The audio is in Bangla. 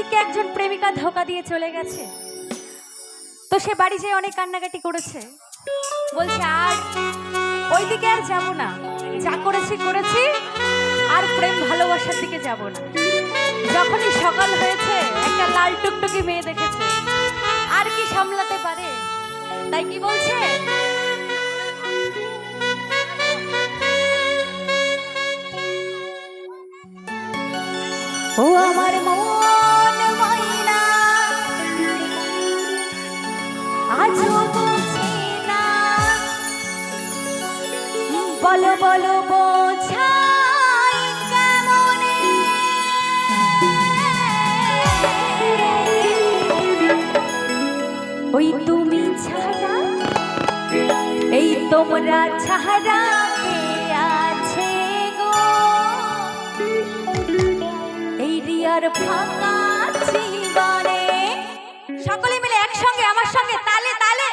প্রেমিককে একজন প্রেমিকা ধোকা দিয়ে চলে গেছে। তো সে বাড়ি যেয়ে অনেক কান্নাকাটি করেছে। বলছে, আর ওইদিকে আর যাব না। যা করেছি করেছি। আর প্রেম ভালোবাসার দিকে যাব না। যখনই সকাল হয়েছে, একটা লাল টুকটুকি মেয়ে দেখেছে। আর কি সামলাতে পারে? তাই কি বলছে? ও আমার মন এই তোমরা ছাড়া আছে গো? এই রিয়ার ফাঁকা জীবনে সকলে মিলে একসঙ্গে, আমার সঙ্গে, তালে তালে।